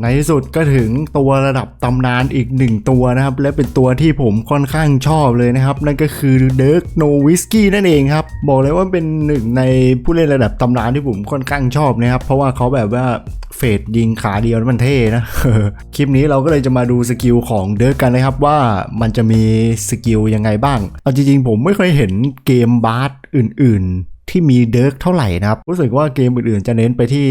ในที่สุดก็ถึงตัวระดับตำนานอีกหนึ่งตัวนะครับ และเป็นตัวที่ผมค่อนข้างชอบเลยนะครับ นั่นก็คือเดิร์กโนวิสกี้นั่นเองครับ บอกเลยว่าเป็นหนึ่งในผู้เล่นระดับตำนานที่ผมค่อนข้างชอบนะครับ เพราะว่าเขาแบบว่าเฟดยิงขาเดียวมันเท่นะ คลิปนี้เราก็เลยจะมาดูสกิลของเดิร์กกันนะครับว่ามันจะมีสกิลยังไงบ้าง เอาจริงๆผมไม่เคยเห็นเกมบาสอื่นๆ ที่มีเดิร์กเท่าไหร่นะครับ รู้สึกว่าเกมอื่นๆจะเน้นไปที่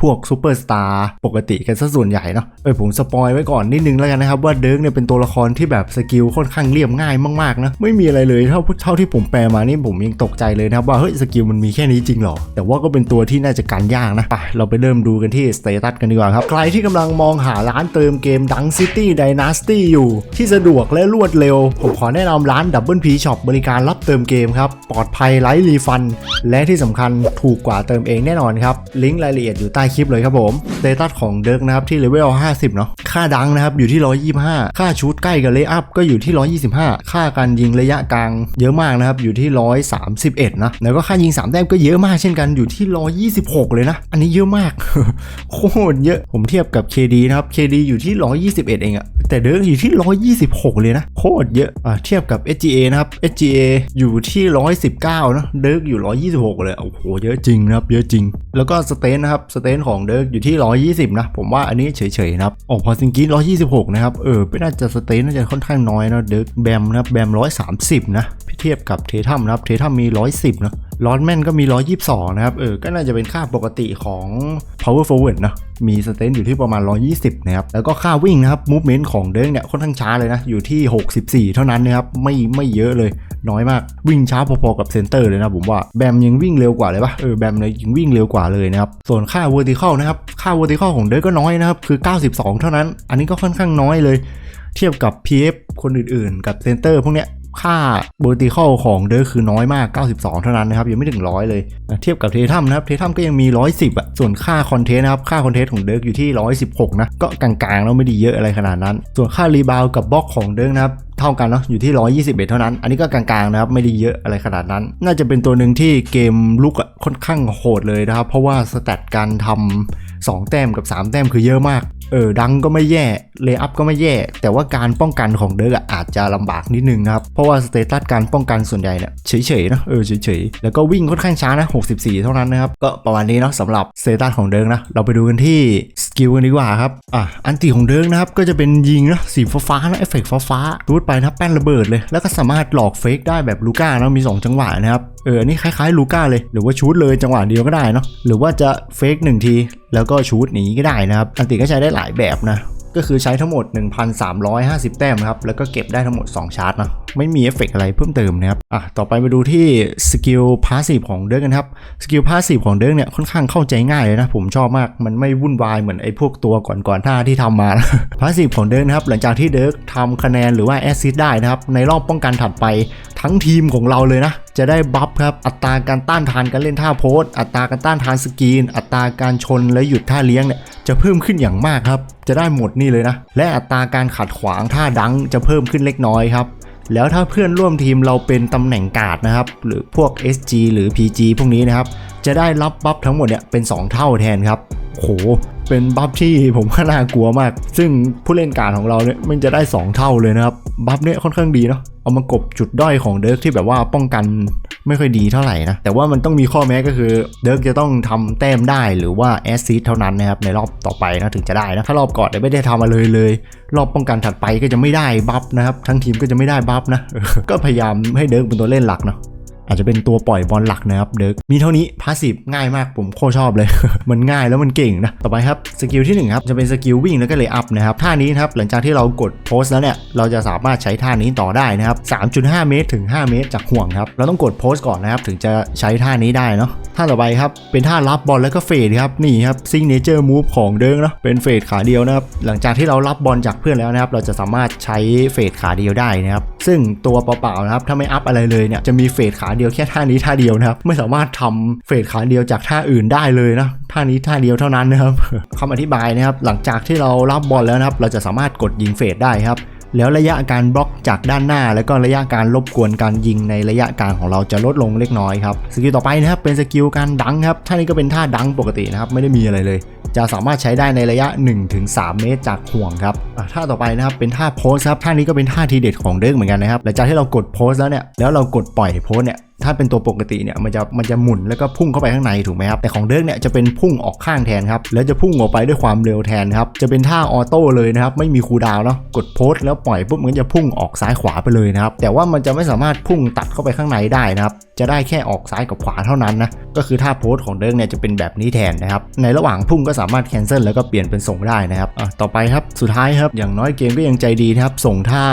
พวกซูเปอร์สตาร์ปกติกันซะส่วนใหญ่เนาะเออผมสปอยไว้ก่อนนิดนึงแล้วกันนะครับ ว่าเดิร์กเนี่ยเป็นตัวละครที่แบบสกิลค่อนข้างเรียบง่ายมากๆนะไม่มีอะไรเลยเท่าเท่าที่ผมแปลมานี่ผมยังตกใจเลยนะครับว่าเฮ้ยสกิลมันมีแค่นี้จริงเหรอ แต่ว่าก็เป็นตัวที่น่าจะการยากนะไปเราไปเริ่มดูกันที่สเตตัสกันดีกว่าครับใครที่กำลังมองหาร้านเติมเกมดังซิตี้ไดนาสตี้อยู่ ที่สะดวกและรวดเร็ว ผมขอแนะนำร้านดับเบิลพีช็อปบริการรับเติมเกมครับปลอดภัยไร้รีฟันและที่สำคัญถูกกว่าเติมเองแน่นอนครับ ลิงก์รายละเอียดอยู่ใต้คลิปเลยครับผมสเตตัสของเดิร์กนะครับที่เลเวล 50 เนาะ ค่าดังนะครับอยู่ที่ 125 ค่าชุดใกล้กับเลย์อัพก็อยู่ที่ 125 ค่าการยิงระยะกลางเยอะมากนะครับอยู่ที่ 131 นะ แล้วก็ค่ายิง 3 แต้มก็เยอะมากเช่นกันอยู่ที่ 126 เลยนะ อันนี้เยอะมาก โคตรเยอะ ผมเทียบกับ KD นะครับ KD อยู่ที่ 121 เองอะแต่เดิร์กอยู่ที่ 126 เลยนะ โคตรเยอะอะเทียบกับ SGA นะครับ SGA อยู่ที่ 119 นะ เดิร์กอยู่126 เลยโอ้โหเยอะจริงนะครับเยอะจริง แล้วก็สเตนนะครับสเตนของเดิร์กอยู่ที่ 120 นะ ผมว่าอันนี้เฉยๆนะครับออกพอซิงกี้126 นะครับเออไม่น่าจะสเตนน่าจะค่อนข้างน้อยนะเดิร์กแบมนะครับแบม 130 นะเทียบกับเททัมนะครับเททัมมี 110 นะลอนแม่นก็มี 122 นะครับ เออ ก็น่าจะเป็นค่าปกติของ power forward นะ มีสเตนอยู่ที่ประมาณ 120 นะครับ แล้วก็ค่าวิ่งนะครับ movement ของเดิร์กเนี่ยค่อนข้างช้าเลยนะ อยู่ที่ 64 เท่านั้นนะครับ ไม่ไม่เยอะเลย น้อยมาก วิ่งช้าพอๆกับเซนเตอร์เลยนะผมว่า แบมยังวิ่งเร็วกว่าเลยปะเออ แบมเลยยังวิ่งเร็วกว่าเลยนะครับ ส่วนค่า vertical นะครับ ค่า vertical ของเดิร์กก็น้อยนะครับ คือ 92 เท่านั้น อันนี้ก็ค่อนข้างน้อยเลย เทียบกับ PF คนอื่นๆ กับเซนเตอร์พวกเนี้ย ค่า vertical ของเดิร์คือน้อยมาก 92 เท่านั้นนะครับ ยังไม่ถึง100เลย เทียบกับเททัมนะครับ เททัมก็ยังมี 110อะ ส่วนค่าคอนเทนต์นะครับ ค่าคอนเทนต์ของเดิร์อยู่ที่ 116 นะ ก็กลางๆแล้วไม่ได้เยอะอะไรขนาดนั้น ส่วนค่ารีบาวกับบล็อกของเดิร์นะครับเท่ากันเนาะอยู่ที่ 121 เท่านั้น อันนี้ก็กลางๆนะครับ ไม่ได้เยอะอะไรขนาดนั้น น่าจะเป็นตัวหนึ่งที่เกมลุกอะค่อนข้างโหดเลยนะครับ เพราะว่าสแตทการทำ2แต้มกับ 3 แต้มคือเยอะมาก เออดังก็ไม่แย่เลย์อัพก็ไม่แย่ แต่ว่าการป้องกันของเดิร์กอาจจะลำบากนิดนึงนะครับ เพราะว่าสเตตัสการป้องกันส่วนใหญ่เนี่ยเฉยๆนะเออเฉยๆ แล้วก็วิ่งค่อนข้างช้านะ 64 เท่านั้นนะครับ ก็ประมาณนี้เนาะสำหรับสเตตัสของเดิร์กนะ เราไปดูกันที่สกิลกันดีกว่าครับอะอันติของเดิร์กนะครับก็จะเป็นยิงนะสีฟ้าๆนะเอฟเฟกต์ฟ้าๆรูดไปนะแป้นระเบิดเลย แล้วก็สามารถหลอกเฟกได้แบบลูก้านะมี 2 จังหวะนะครับเอออันนี้คล้ายๆลูก้าเลย หรือว่าชูดเลยจังหวะเดียวก็ได้เนาะหรือว่าจะเฟกหนึ่งที แล้วก็ชูดหนีก็ได้นะครับ อันติก็ใช้ได้หลายแบบนะก็คือใช้ทั้งหมด 1,350 แต้มนะครับ แล้วก็เก็บได้ทั้งหมด 2 ชาร์จนะ ไม่มีเอฟเฟกต์อะไรเพิ่มเติมนะครับ อะ ต่อไปมาดูที่สกิลพาสซีฟของเดิร์กกันครับ สกิลพาสซีฟของเดิร์กเนี่ยค่อนข้างเข้าใจง่ายเลยนะ ผมชอบมาก มันไม่วุ่นวายเหมือนไอ้พวกตัวก่อนๆท่าที่ทำมานะพาสซีฟของเดิร์กนะครับ หลังจากที่เดิร์กทำคะแนนหรือว่าแอสซิสได้นะครับ ในรอบป้องกันถัดไปทั้งทีมของเราเลยนะจะได้บัฟครับอัตราการต้านทานการเล่นท่าโพสอัตราการต้านทานสกรีน อัตราการชนและหยุดท่าเลี้ยงเนี่ยจะเพิ่มขึ้นอย่างมากครับ จะได้หมดนี่เลยนะ และอัตราการขัดขวางท่าดังจะเพิ่มขึ้นเล็กน้อยครับแล้วถ้าเพื่อนร่วมทีมเราเป็นตำแหน่งกาดนะครับ หรือพวก SG หรือ PG พวกนี้นะครับ จะได้รับบัฟทั้งหมดเนี่ยเป็น 2 เท่าแทนครับ โหเป็นบัฟที่ผมว่าน่ากลัวมาก ซึ่งผู้เล่นการของเราเนี่ยมันจะได้ 2 เท่าเลยนะครับ บัฟเนี่ยค่อนข้างดีเนาะเอามากบจุดด้อยของเดิร์กที่แบบว่าป้องกันไม่ค่อยดีเท่าไหร่นะ แต่ว่ามันต้องมีข้อแม้ก็คือเดิร์กจะต้องทำแต้มได้หรือว่าแอสซิสเท่านั้นนะครับในรอบต่อไปนะถึงจะได้นะ ถ้ารอบก่อนไม่ได้ทำมาเลยเลย รอบป้องกันถัดไปก็จะไม่ได้บัฟนะครับทั้งทีมก็จะไม่ได้บัฟนะก็พยายามให้เดิร์กเป็นตัวเล่นหลักเนาะ อาจจะเป็นตัวปล่อยบอลหลักนะครับเดิร์กมีเท่านี้พาสซีฟง่ายมากผมโคตรชอบเลย มันง่ายแล้วมันเก่งนะต่อไปครับสกิลที่1ครับจะเป็นสกิลวิ่งแล้วก็เลยอัพนะครับท่านี้นครับหลังจากที่เรากดโพสแล้วเนี่ยเราจะสามารถใช้ท่านี้ต่อได้นะครับ 3.5 เมตรถึง 5 เมตรจากห่วงครับเราต้องกดโพสก่อนนะครับถึงจะใช้ท่านี้ได้เนาะท่าต่อไปครับเป็นท่ารับบอลแล้วก็เฟดครับนี่ครับซิงเนเจอร์มูฟของเดิร์กเนาะเป็นเฟดขาเดียวนะครับหลังจากที่เรารับบอลจากเพื่อนแล้วนะครับเราจะสามารถใช้เฟดขาเดียวได้นะครับซึ่งตัวเปล่าๆนะครับถ้าไม่อัพอะไรเลยเนี่ยจะมีเฟดขาเดียวแค่ท่านี้ท่าเดียวนะครับ ไม่สามารถทำเฟดขาเดียวจากท่าอื่นได้เลยนะท่านี้ท่าเดียวเท่านั้นนะครับคำอธิบายนะครับ หลังจากที่เรารับบอลแล้วนะครับ เราจะสามารถกดยิงเฟดได้ครับแล้วระยะการบล็อกจากด้านหน้า แล้วก็ระยะการรบกวนการยิงในระยะกลางของเราจะลดลงเล็กน้อยครับสกิลต่อไปนะครับเป็นสกิลการดังครับท่านี้ก็เป็นท่าดังปกตินะครับไม่ได้มีอะไรเลย จะสามารถใช้ได้ในระยะ 1-3 เมตรจากห่วงครับท่าต่อไปนะครับเป็นท่าโพสครับท่านี้ก็เป็นท่าทีเด็ดของเดิร์กเหมือนกันนะครับหลังจากที่เรากดโพสแล้วเนี่ยแล้วเรากดปล่อยโพสเนี่ย ถ้าเป็นตัวปกติเนี่ยมันจะมันจะหมุนแล้วก็พุ่งเข้าไปข้างในถูกไหมครับแต่ของเดิร์กเนี่ยจะเป็นพุ่งออกข้างแทนครับแล้วจะพุ่งออกไปด้วยความเร็วแทนครับจะเป็นท่าออโต้เลยนะครับไม่มีคูดาวเนาะกดโพสแล้วปล่อยปุ๊บมันจะพุ่งออกซ้ายขวาไปเลยนะครับแต่ว่ามันจะไม่สามารถพุ่งตัดเข้าไปข้างในได้นะครับ จะได้แค่ออกซ้ายกับขวาเท่านั้นนะ ก็คือท่าโพสของเดิร์กเนี่ยจะเป็นแบบนี้แทนนะครับ ในระหว่างพุ่งก็สามารถแคนเซิลแล้วก็เปลี่ยนเป็นส่งได้นะครับอะต่อไปครับ สุดท้ายครับ อย่างน้อยเกมก็ยังใจดีนะครับ ส่งท่า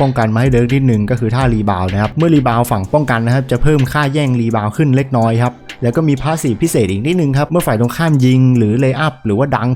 ป้องกันมาให้เดิร์กนิดนึงก็คือท่ารีบาวนะครับ เมื่อรีบาวฝั่งป้องกันนะครับจะเพิ่มค่าแย่งรีบาวขึ้นเล็กน้อยครับ แล้วก็มีพาสซีพิเศษอีกนิดนึงครับ เมื่อฝ่ายตรงข้ามยิงหรือเลย์อัพหรือว่าดัง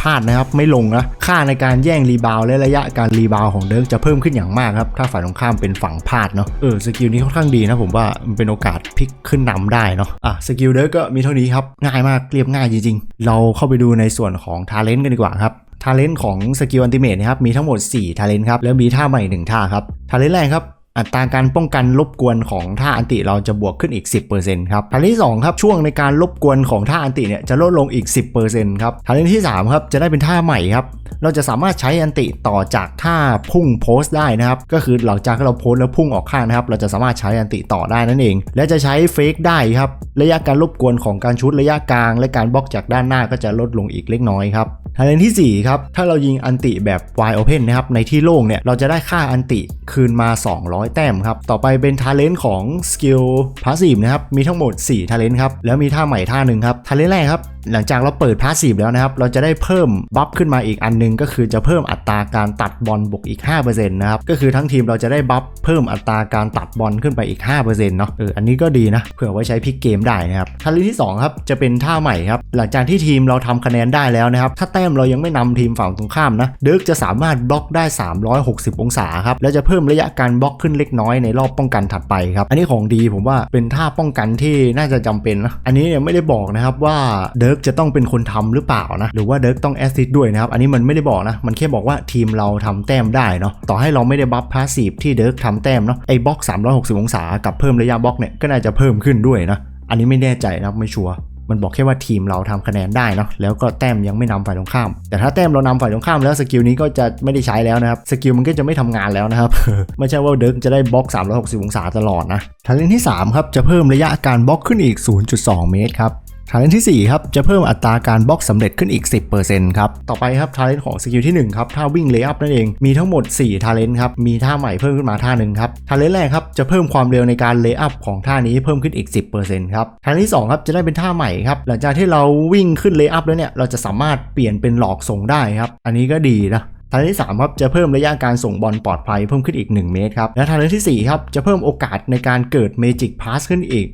พลาดนะครับไม่ลงนะ ค่าในการแย่งรีบาวและระยะการรีบาวของเดิร์กจะเพิ่มขึ้นอย่างมากครับ ถ้าฝ่ายตรงข้ามเป็นฝั่งพลาดเนาะ เออสกิลนี้ค่อนข้างดีนะผมว่ามันเป็นโอกาสพลิกขึ้นนำได้เนาะอะสกิลเดิร์กก็มีเท่านี้ครับ ง่ายมากเรียบง่ายจริงๆ เราเข้าไปดูในส่วนของทาเลนต์กันดีกว่าครับทาเลนต์ของสกิลอันติเมทนะครับมีทั้งหมด4ทาเลนต์ครับแล้วมีท่าใหม่1ท่าครับทาเลนต์แรกครับ อัตราการป้องกันรบกวนของท่าอันติเราจะบวกขึ้นอีก 10%ครับทาเลนที่2ครับช่วงในการรบกวนของท่าอันติเนี่ยจะลดลงอีก 10%ครับทาเลนที่3ครับจะได้เป็นท่าใหม่ครับเราจะสามารถใช้อันติต่อจากท่าพุ่งโพสต์ได้นะครับก็คือหลังจากที่เราโพสต์แล้วพุ่งออกข้างนะครับเราจะสามารถใช้อันติต่อได้นั่นเอง และจะใช้เฟกได้ครับระยะการรบกวนของการชุดระยะกลาง และการบล็อกจากด้านหน้าก็จะลดลงอีกเล็กน้อยครับ ทาเลนที่ 4 ครับ ถ้าเรายิงอันติแบบ wide open นะครับ ในที่โล่งเนี่ย เราจะได้ค่าอันติคืนมา 200 แต้มครับ ต่อไปเป็นทาเลนของสกิลพาสซีฟนะครับ มีทั้งหมด 4 ทาเลนครับ แล้วมีท่าใหม่ท่าหนึ่งครับ ทาเลนแรกครับ หลังจากเราเปิดพาสซีฟแล้วนะครับ เราจะได้เพิ่มบัฟขึ้นมาอีกอันหนึงก็คือจะเพิ่มอัตราการตัดบอลบวกอีก 5%นะครับ ก็คือทั้งทีมเราจะได้บัฟเพิ่มอัตราการตัดบอลขึ้นไปอีก 5%เนาะ เออ อันนี้ก็ดีนะ เผื่อไว้ใช้พลิกเกมได้นะครับทาเลนที่สองครับ จะเป็นท่าใหม่ครับ หลังจากที่ทีมเราทำคะแนนได้แล้วนะครับ ถ้าแต้มเรายังไม่นำทีมฝั่งตรงข้ามนะ เดิร์กจะสามารถบล็อกได้ 360 องศาครับ แล้วจะเพิ่มระยะการบล็อกขึ้นเล็กน้อยในรอบป้องกันถัดไปครับ อันนี้ของดีผมว่าเป็นท่าป้องกันที่น่าจะจำเป็นนะ อันนี้เนี่ยไม่ได้บอกนะครับว่าเดิร์กจะต้องเป็นคนทำหรือเปล่านะหรือว่าเดิร์กต้องแอสซิสด้วยนะครับอันนี้มันไม่ได้บอกนะ มันแค่บอกว่าทีมเราทำแต้มได้เนาะต่อให้เราไม่ได้บัฟพาสซีฟที่เดิร์กทำแต้มเนาะไอ้บล็อก 360 องศากับเพิ่มระยะบล็อกเนี่ยก็น่าจะเพิ่มขึ้นด้วยนะอันนี้ไม่แน่ใจนะครับไม่ชัวร์มันบอกแค่ว่าทีมเราทำคะแนนได้เนาะแล้วก็แต้มยังไม่นำฝ่ายตรงข้าม แต่ถ้าแต้มเรานำฝ่ายตรงข้ามแล้วสกิลนี้ก็จะไม่ได้ใช้แล้วนะครับสกิลมันก็จะไม่ทำงานแล้วนะครับไม่ใช่ว่าเดิร์กจะได้บล็อก 360 องศาตลอดนะทาเลนที่3ครับจะเพิ่มระยะการบล็อกขึ้นอีก 0.2 เมตรครับ ทาเลนที่4ครับจะเพิ่มอัตราการบล็อกสำเร็จขึ้นอีก 10%ครับ ต่อไปครับทาเลนของสกิลที่ 1 ครับท่าวิ่งเลย์อัพนั่นเอง มีทั้งหมด 4 ทาเลนครับ มีท่าใหม่เพิ่มขึ้นมาท่าหนึ่งครับ ทาเลนแรกครับจะเพิ่มความเร็วในการเลย์อัพของท่านี้เพิ่มขึ้นอีก 10%ครับ ทาเลนที่2ครับจะได้เป็นท่าใหม่ครับ หลังจากที่เราวิ่งขึ้นเลย์อัพแล้วเนี่ยเราจะสามารถเปลี่ยนเป็นหลอกส่งได้ครับ อันนี้ก็ดีนะ ทางที่3ครับจะเพิ่มระยะการส่งบอลปลอดภัยเพิ่มขึ้นอีก 1 เมตรครับและทางที่4ครับจะเพิ่มโอกาสในการเกิด Magic Pass ขึ้นอีก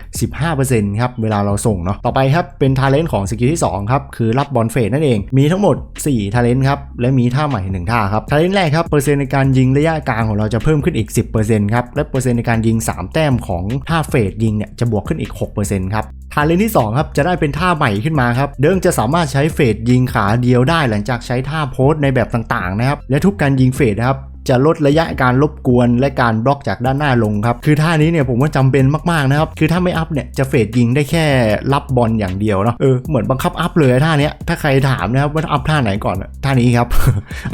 15%ครับเวลาเราส่งเนาะต่อไปครับเป็นทาเลนต์ของสกิลที่2ครับคือรับบอลเฟดนั่นเอง มีทั้งหมด 4 ทาเลนต์ครับและมีท่าใหม่1ท่าครับทาเลนต์แรกครับเปอร์เซ็นต์ในการยิงระยะกลางของเราจะเพิ่มขึ้นอีก 10%ครับและเปอร์เซ็นต์ในการยิง 3 แต้มของท่าเฟดยิงเนี่ยจะบวกขึ้นอีก 6%ครับทาเลนที่2ครับจะได้เป็นท่าใหม่ขึ้นมาครับเดิงจะสามารถใช้เฟดยิงขาเดียวได้หลังจากใช้ท่าโพสในแบบต่างๆนะครับ และทุกการยิงเฟดนะครับจะลดระยะการรบกวนและการบล็อกจากด้านหน้าลงครับ คือท่านี้เนี่ยผมว่าจำเป็นมากๆนะครับ คือถ้าไม่อัพเนี่ยจะเฟดยิงได้แค่รับบอลอย่างเดียวเนาะ เออเหมือนบังคับอัพเลยท่านี้ถ้าใครถามนะครับว่าอัพท่าไหนก่อนท่านี้ครับ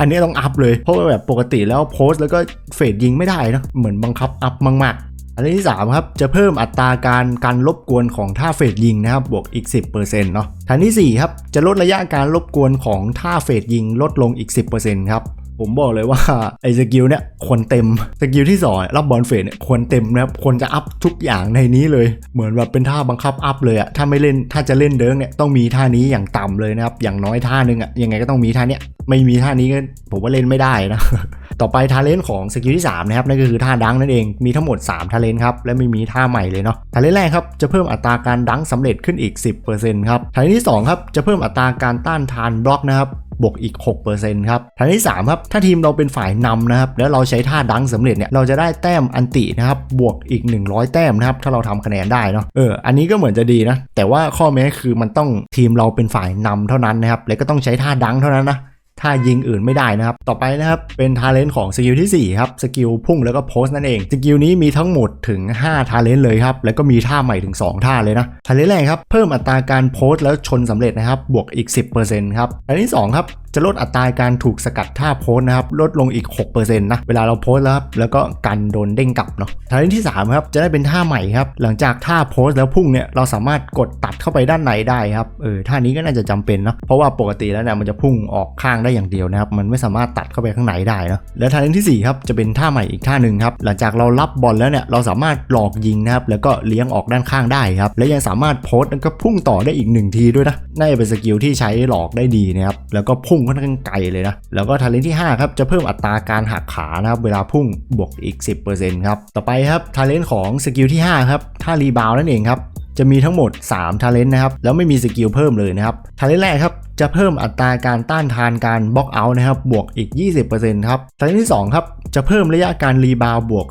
อันนี้ต้องอัพเลย เพราะว่าแบบปกติแล้วโพสแล้วก็เฟดยิงไม่ได้เนาะเหมือนบังคับอัพมากๆ อันที่3ครับจะเพิ่มอัตราการการรบกวนของท่าเฟดยิงนะครับบวกอีก 10%เนาะทางที่4ครับจะลดระยะการรบกวนของท่าเฟดยิงลดลงอีก 10%ครับ ผมบอกเลยว่าไอ้สกิลเนี่ยควรเต็มสกิลที่สองรับบอลเฟดเนี่ยควรเต็มนะครับควรจะอัพทุกอย่างในนี้เลย เหมือนแบบเป็นท่าบังคับอัพเลยอะถ้าไม่เล่นถ้าจะเล่นเดิร์กเนี่ยต้องมีท่านี้อย่างต่ำเลยนะครับอย่างน้อยท่านึงอะยังไงก็ต้องมีท่าเนี้ยไม่มีท่านี้ก็ผมว่าเล่นไม่ได้นะต่อไปทาเลนต์ของสกิลที่3นะครับนั่นก็คือท่าดังนั่นเองมีทั้งหมด3ทาเลนต์ครับและไม่มีท่าใหม่เลยเนาะทาเลนต์แรกครับจะเพิ่มอัตราการดังสำเร็จขึ้นอีก 10%ครับทาเลนต์ที่2ครับจะเพิ่มอัตราการต้านทานบล็อกนะครับ บวกอีก 6%ครับทางที่ 3 ครับ ถ้าทีมเราเป็นฝ่ายนำนะครับ แล้วเราใช้ท่าดังสำเร็จเนี่ย เราจะได้แต้มอันตินะครับ บวกอีก 100 แต้มนะครับ ถ้าเราทำคะแนนได้เนาะ เออ อันนี้ก็เหมือนจะดีนะ แต่ว่าข้อแม้คือมันต้องทีมเราเป็นฝ่ายนำเท่านั้นนะครับ และก็ต้องใช้ท่าดังเท่านั้นนะ ถ้ายิงอื่นไม่ได้นะครับ ต่อไปนะครับ เป็นทาเลนต์ของสกิลที่ 4 ครับ สกิลพุ่งแล้วก็โพสนั่นเอง สกิลนี้มีทั้งหมดถึง 5 ทาเลนต์เลยครับ แล้วก็มีท่าใหม่ถึง 2 ท่าเลยนะ ทาเลนต์แรกครับ เพิ่มอัตราการโพสแล้วชนสำเร็จนะครับ บวกอีก 10%ครับอันที่2ครับ จะลดอัตราการถูกสกัดท่าโพสนะครับลดลงอีก 6%นะเวลาเราโพสแล้วครับแล้วก็กันโดนเด้งกลับเนาะทาเลนต์ที่ 3 ครับจะได้เป็นท่าใหม่ครับหลังจากท่าโพสแล้วพุ่งเนี่ยเราสามารถกดตัดเข้าไปด้านในได้ครับเออท่านี้ก็น่าจะจำเป็นเนาะเพราะว่าปกติแล้วเนี่ยมันจะพุ่งออกข้างได้อย่างเดียวนะครับมันไม่สามารถตัดเข้าไปข้างในได้เนาะแล้วทาเลนต์ที่4ครับจะเป็นท่าใหม่อีกท่าหนึ่งครับหลังจากเรารับบอลแล้วเนี่ยเราสามารถหลอกยิงนะครับแล้วก็เลี้ยงออกด้านข้างได้ครับและยังสามารถโพสแล้วก็พุ่งต่อได้อีกหนึ่งทีด้วยนะน่าจะเป็นสกิลที่ใช้หลอกได้ดีนะครับแล้วก็พุ่งค่อนข้างไกลเลยนะ แล้วก็ทาเลนที่5ครับจะเพิ่มอัตราการหักขานะครับเวลาพุ่งบวกอีก 10%ครับต่อไปครับทาเลนของสกิลที่5ครับท่ารีบาวนั่นเองครับจะมีทั้งหมด 3 ทาเลนต์นะครับ แล้วไม่มีสกิลเพิ่มเลยนะครับ ทาเลนต์แรกครับ จะเพิ่มอัตราการต้านทานการบล็อกเอาท์นะครับ บวกอีก 20%ครับ ทาเลนต์ที่ 2 ครับ จะเพิ่มระยะการรีบาวบวก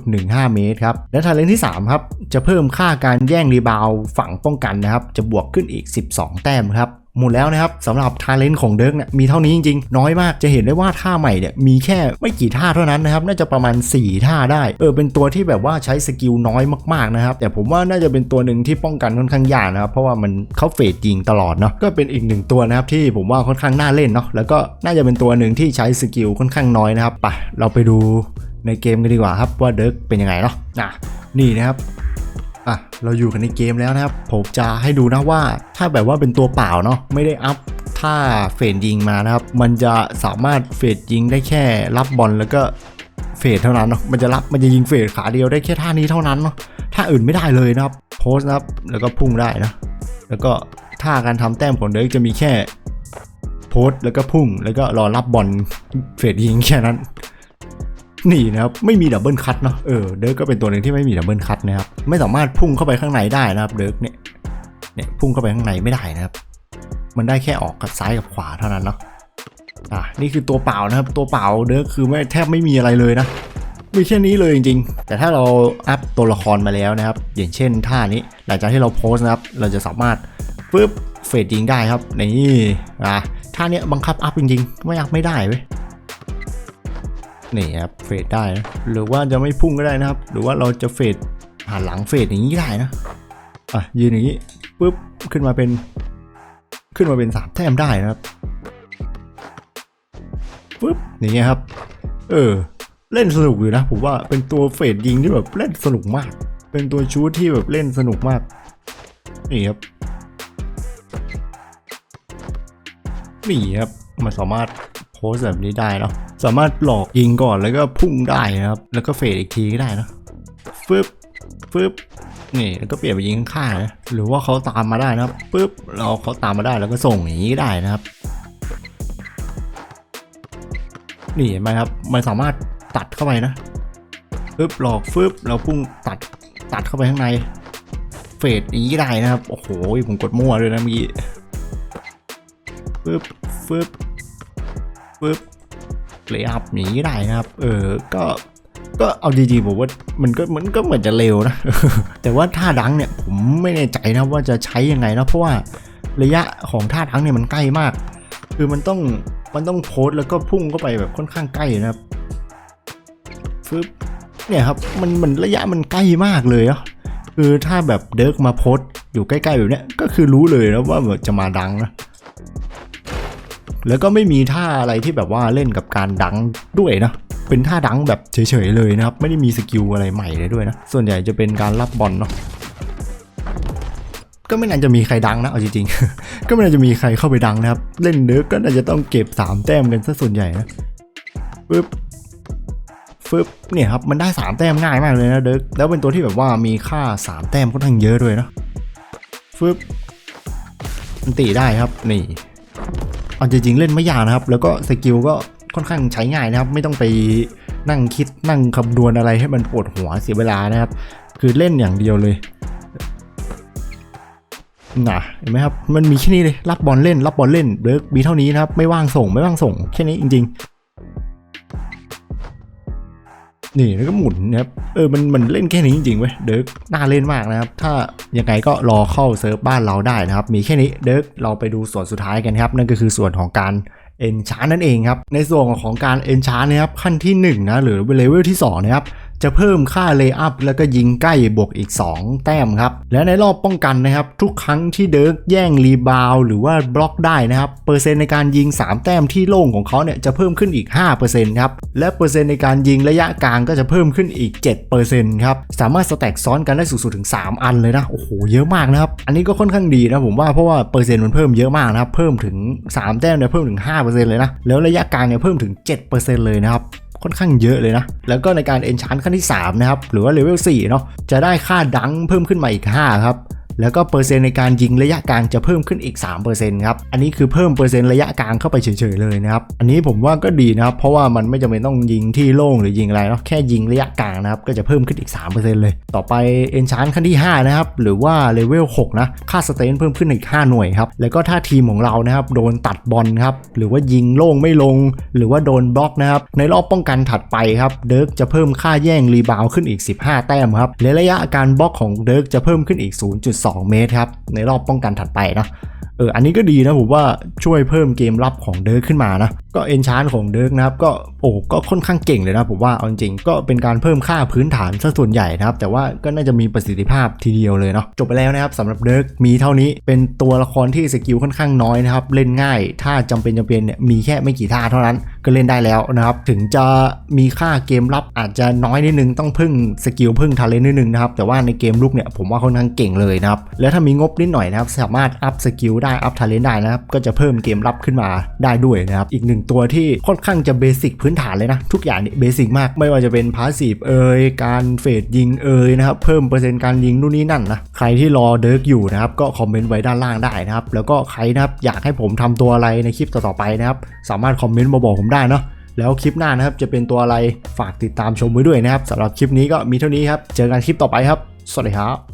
0.15 เมตรครับ และทาเลนต์ที่ 3 ครับ จะเพิ่มค่าการแย่งรีบาวฝั่งป้องกันนะครับ จะบวกขึ้นอีก 12 แต้มครับ หมดแล้วนะครับสำหรับทาเลนต์ของเดิร์กเนี่ยมีเท่านี้จริงๆ น้อยมากจะเห็นได้ว่าท่าใหม่เนี่ยมีแค่ไม่กี่ท่าเท่านั้นนะครับน่าจะประมาณ 4 ท่าได้เออเป็นตัวที่แบบว่าใช้สกิลน้อยมากๆนะครับแต่ผมว่าน่าจะเป็นตัวหนึ่งที่ป้องกันค่อนข้างยากนะครับเพราะว่ามันเข้าเฟดยิงตลอดเนาะก็เป็นอีกหนึ่งตัวนะครับที่ผมว่าค่อนข้างน่าเล่นเนาะแล้วก็น่าจะเป็นตัวหนึ่งที่ใช้สกิลค่อนข้างน้อยนะครับไปเราไปดูในเกมกันดีกว่าครับว่าเดิร์กเป็นยังไงเนาะอะนี่นะครับ อะเราอยู่กันในเกมแล้วนะครับ ผมจะให้ดูนะว่าถ้าแบบว่าเป็นตัวเปล่าเนาะไม่ได้อัพท่าเฟดยิงมานะครับ มันจะสามารถเฟดยิงได้แค่รับบอลแล้วก็เฟดเท่านั้นเนาะมันจะรับมันจะยิงเฟดขาเดียวได้แค่ท่านี้เท่านั้นเนาะท่าอื่นไม่ได้เลยนะครับโพสต์นะครับแล้วก็พุ่งได้นะแล้วก็ท่าการทำแต้มของเด็กจะมีแค่โพสต์แล้วก็พุ่งแล้วก็รอรับบอลเฟดยิงแค่นั้น นี่นะครับไม่มีดับเบิลคัตเนาะเออเดิร์กก็เป็นตัวหนึ่งที่ไม่มีดับเบิลคัตนะครับไม่สามารถพุ่งเข้าไปข้างในได้นะครับเดิร์กเนี่ยเนี่ยพุ่งเข้าไปข้างในไม่ได้นะครับ มันได้แค่ออกกับซ้ายกับขวาเท่านั้นเนาะอะนี่คือตัวเปล่านะครับตัวเปล่าเดิร์กคือไม่แทบไม่มีอะไรเลยนะมีแค่นี้เลยจริงๆ แต่ถ้าเราอัพตัวละครมาแล้วนะครับ อย่างเช่นท่านี้ หลังจากที่เราโพสนะครับ เราจะสามารถปึ๊บเฟดยิงได้ครับ นี่อะท่าเนี้ยบังคับอัพจริงๆ ไม่อัพไม่ได้เว้ย นี่ครับเฟดได้นะหรือว่าจะไม่พุ่งก็ได้นะครับ หรือว่าเราจะเฟดหันหลังเฟดอย่างนี้ได้นะอะยืนอย่างนี้ปุ๊บขึ้นมาเป็น ขึ้นมาเป็นสามแต้มได้นะครับปุ๊บอย่างเงี้ยครับ เออ เล่นสนุกอยู่นะผมว่าเป็นตัวเฟดยิงที่แบบเล่นสนุกมาก เป็นตัวชูที่แบบเล่นสนุกมากนี่ครับนี่ครับมันสามารถโพสแบบนี้ได้เนาะสามารถหลอกยิงก่อนแล้วก็พุ่งได้นะครับ แล้วก็เฟดอีกทีก็ได้นะฟึบฟึบนี่แล้วก็เปลี่ยนไปยิงข้างๆนะหรือว่าเขาตามมาได้นะครับปึ๊บเราเขาตามมาได้แล้วก็ส่งอย่างนี้ก็ได้นะครับ นี่เห็นไหมครับมันสามารถตัดเข้าไปนะฟึบหลอกฟึบเราพุ่งตัดตัดเข้าไปข้างใน เฟดอย่างนี้ก็ได้นะครับ โอ้โหผมกดมั่วเลยนะเมื่อกี้ฟึบฟึบปุ๊บ เลยอัพหนีได้นะครับ เออ ก็ ก็เอาจริงๆผมว่ามันก็มันก็เหมือนจะเร็วนะ แต่ว่าท่าดังเนี่ยผมไม่แน่ใจนะว่าจะใช้ยังไงนะเพราะว่าระยะของท่าดังเนี่ยมันใกล้มาก คือมันต้องมันต้องโพสแล้วก็พุ่งเข้าไปแบบค่อนข้างใกล้นะครับฟึบเนี่ยครับมันมันระยะมันใกล้มากเลยเนาะคือถ้าแบบเดิร์กมาโพสอยู่ใกล้ๆแบบเนี้ยก็คือรู้เลยนะว่าจะมาดังนะ แล้วก็ไม่มีท่าอะไรที่แบบว่าเล่นกับการดังด้วยนะ เป็นท่าดังแบบเฉยๆเลยนะครับ ไม่ได้มีสกิลอะไรใหม่เลยด้วยนะ ส่วนใหญ่จะเป็นการรับบอลเนาะก็ไม่น่าจะมีใครดังนะเอาจริงๆ ก็ไม่น่าจะมีใครเข้าไปดังนะครับ เล่นเนื้อก็น่าจะต้องเก็บ 3 แต้มกันซะส่วนใหญ่นะปึ๊บฟึบเนี่ยครับมันได้ 3 แต้มง่ายมากเลยนะเดิร์กแล้วเป็นตัวที่แบบว่ามีค่า 3 แต้มค่อนข้างเยอะด้วยนะฟึบมันตีได้ครับนี่ เอาจริงๆเล่นไม่ยากนะครับ แล้วก็สกิลก็ค่อนข้างใช้ง่ายนะครับ ไม่ต้องไปนั่งคิดนั่งคำนวณอะไรให้มันปวดหัวเสียเวลานะครับ คือเล่นอย่างเดียวเลยน่ะเห็นไหมครับ มันมีแค่นี้เลย รับบอลเล่น รับบอลเล่นเบิร์กมีเท่านี้นะครับ ไม่ว่างส่ง ไม่ว่างส่ง แค่นี้จริง ๆ นี่แล้วก็หมุนนะครับ เออมันมันเล่นแค่นี้จริงๆเว้ยเดิร์กน่าเล่นมากนะครับ ถ้ายังไงก็รอเข้าเซิร์ฟบ้านเราได้นะครับ มีแค่นี้เดิร์กเราไปดูส่วนสุดท้ายกันครับ นั่นก็คือส่วนของการเอนชาร์นั่นเองครับ ในส่วนของการเอนชาร์นะครับขั้นที่1นะหรือเลเวลที่2นะครับ จะเพิ่มค่าเลย์อัพแล้วก็ยิงใกล้บวกอีก 2 แต้มครับ และในรอบป้องกันนะครับ ทุกครั้งที่เดิร์กแย่งรีบาวหรือว่าบล็อกได้นะครับ เปอร์เซ็นต์ในการยิง 3 แต้มที่โล่งของเขาเนี่ยจะเพิ่มขึ้นอีก 5%ครับ และเปอร์เซ็นต์ในการยิงระยะกลางก็จะเพิ่มขึ้นอีก 7%ครับ สามารถสแต็กซ้อนกันได้สูงสุดถึง 3 อันเลยนะ โอ้โห เยอะมากนะครับ อันนี้ก็ค่อนข้างดีนะผมว่าเพราะว่าเปอร์เซ็นต์มันเพิ่มเยอะมากนะครับ เพิ่มถึง 3 แต้มเนี่ยเพิ่มถึง 5%เลยนะ แล้วระยะกลางเนี่ยเพิ่มถึง 7%เลยนะครับ ค่อนข้างเยอะเลยนะ แล้วก็ในการเอนชานขั้นที่3นะครับหรือว่าเลเวล4เนาะจะได้ค่าดังเพิ่มขึ้นมาอีก5ครับ แล้วก็เปอร์เซ็นต์ในการยิงระยะกลางจะเพิ่มขึ้นอีก 3%ครับ อันนี้คือเพิ่มเปอร์เซ็นต์ระยะกลางเข้าไปเฉยๆเลยนะครับ อันนี้ผมว่าก็ดีนะครับ เพราะว่ามันไม่จำเป็นต้องยิงที่โล่งหรือยิงอะไรเนาะ แค่ยิงระยะกลางนะครับ ก็จะเพิ่มขึ้นอีก 3%เลย ต่อไป enchant ขั้นที่ 5 นะครับ หรือว่าเลเวล 6 นะ ค่าสเตนเพิ่มขึ้นอีก 5 หน่วยครับ แล้วก็ถ้าทีมของเรานะครับโดนตัดบอลครับ หรือว่ายิงโล่งไม่ลง หรือว่าโดนบล็อกนะครับ ในรอบป้องกันถัดไปครับ เดิร์กจะเพิ่มค่าแย่งรีบาวขึ้นอีก 15 แต้มครับ และระยะการบล็อกของเดิร์กจะเพิ่มขึ้นอีก 0.2เมตรครับในรอบป้องกันถัดไปเนาะเอออันนี้ก็ดีนะผมว่าช่วยเพิ่มเกมรับของเดิร์กขึ้นมานะ ก็เอนชานของเดิร์กนะครับ ก็โอ้ก็ค่อนข้างเก่งเลยนะผมว่าเอาจริงก็เป็นการเพิ่มค่าพื้นฐานซะส่วนใหญ่นะครับ แต่ว่าก็น่าจะมีประสิทธิภาพทีเดียวเลยเนาะจบไปแล้วนะครับสำหรับเดิร์กมีเท่านี้เป็นตัวละครที่สกิลค่อนข้างน้อยนะครับ เล่นง่าย ถ้าจำเป็นจำเป็นเนี่ยมีแค่ไม่กี่ท่าเท่านั้นก็เล่นได้แล้วนะครับ ถึงจะมีค่าเกมรับอาจจะน้อยนิดนึงต้องพึ่งสกิลพึ่งทาเลนนิดนึงนะครับแต่ว่าในเกมลุกเนี่ยผมว่าค่อนข้างเก่งเลยนะครับแล้วถ้ามีงบนิดหน่อยนะครับสามารถอัพสกิลได้อัพทาเลนได้นะครับก็จะเพิ่มเกมรับขึ้นมาได้ด้วยนะครับอีกหนึ่งตัวที่ค่อนข้างจะเบสิกพื้นฐานเลยนะ ทุกอย่างเนี่ยเบสิกมากไม่ว่าจะเป็นพาสซีฟเอยการเฟดยิงเอยนะครับเพิ่มเปอร์เซ็นต์การยิงนู่นนี่นั่นนะใครที่รอเดิร์กอยู่นะครับก็คอมเมนต์ไว้ด้านล่างได้นะครับแล้วก็ใครนะครับอยากให้ผมทำตัวอะไรในคลิปต่อๆไปนะครับสามารถคอมเมนต์มาบอกผมได้เนาะแล้วคลิปหน้านะครับจะเป็นตัวอะไรฝากติดตามชมไว้ด้วยนะครับสำหรับคลิปนี้ก็มีเท่านี้ครับ เจอกันคลิปต่อไปครับ สวัสดีครับ